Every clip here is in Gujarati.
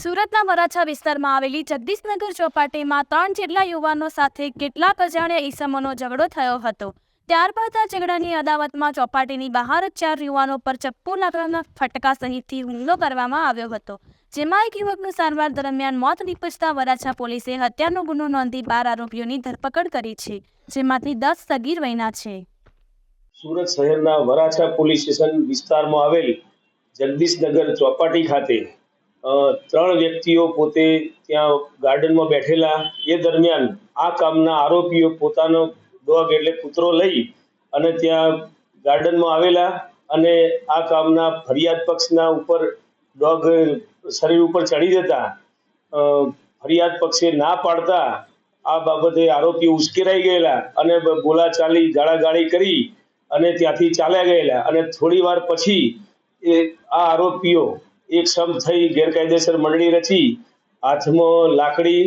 સુરતના વરાછા વિસ્તારમાં આવેલી જગદીશનગર ચોપાટીમાં ત્રણ જેટલા યુવાનો સાથે કેટલાક અજાણ્યા ઈસમોનો ઝઘડો થયો હતો. ત્યારબાદ આ ઝઘડાની અદાવતમાં ચોપાટીની બહાર જ ચાર યુવાનો પર ચપ્પુ લાકડાના ફટકા સહિતથી હુમલો કરવામાં આવ્યો હતો. જેમાં એક યુવકનું સારવાર દરમિયાન મોત નીપજતા વરાછા પોલીસે હત્યાનો ગુનો નોંધી બાર આરોપીઓની ધરપકડ કરી છે, જેમાંથી દસ સગીર વયના છે. સુરત શહેરના વરાછા પોલીસ સ્ટેશન વિસ્તારમાં આવેલ જગદીશનગર ચોપાટી ખાતે ત્રણ વ્યક્તિઓ પોતે ત્યાં ગાર્ડનમાં બેઠેલા. એ દરમિયાન આ કામના આરોપીઓ પોતાનો ડોગ એટલે કૂતરો લઈ અને ત્યાં ગાર્ડનમાં આવેલા અને આ કામના ફરિયાદ પક્ષના ઉપર ડોગ શરીર ઉપર ચડી જતા. ફરિયાદ પક્ષે ના પાડતા આ બાબતે આરોપીઓ ઉશ્કેરાઈ ગયેલા અને બોલાચાલી ગાળાગાળી કરી અને ત્યાંથી ચાલ્યા ગયેલા. અને થોડી વાર પછી એ આ આરોપીઓ એક સમ થઈ ગેરકાયદેસર મંડળી રચી, હાથમાં લાકડી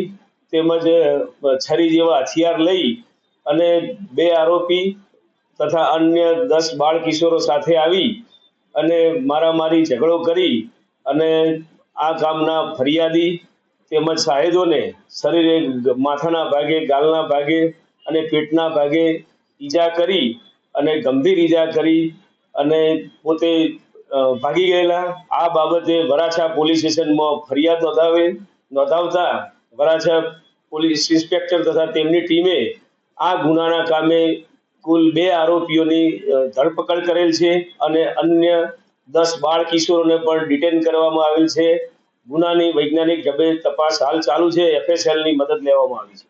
તેમજ છરી જેવા હથિયાર લઈ અને બે આરોપી તથા અન્ય દસ બાળ કિશોરો સાથે આવી અને મારામારી ઝઘડો કરી અને આ ગામના ફરિયાદી તેમજ સાહેદોને શરીરે માથાના ભાગે, ગાલના ભાગે અને પેટના ભાગે ઈજા કરી અને ગંભીર ઈજા કરી અને પોતે ભાગી ગયેલા. આ બાબતે વરાછા પોલીસ સ્ટેશનમાં ફરિયાદ નોંધાવી નોંધાવતા વરાછા પોલીસ ઇન્સ્પેક્ટર તથા તેમની ટીમે આ ગુનાના કામે કુલ બે આરોપીઓની ધરપકડ કરેલ છે અને અન્ય દસ બાળ કિશોરોને પણ ડિટેન કરવામાં આવેલ છે. ગુનાની વૈજ્ઞાનિક ઢબે તપાસ હાલ ચાલુ છે. એફએસએલની મદદ લેવામાં આવી છે.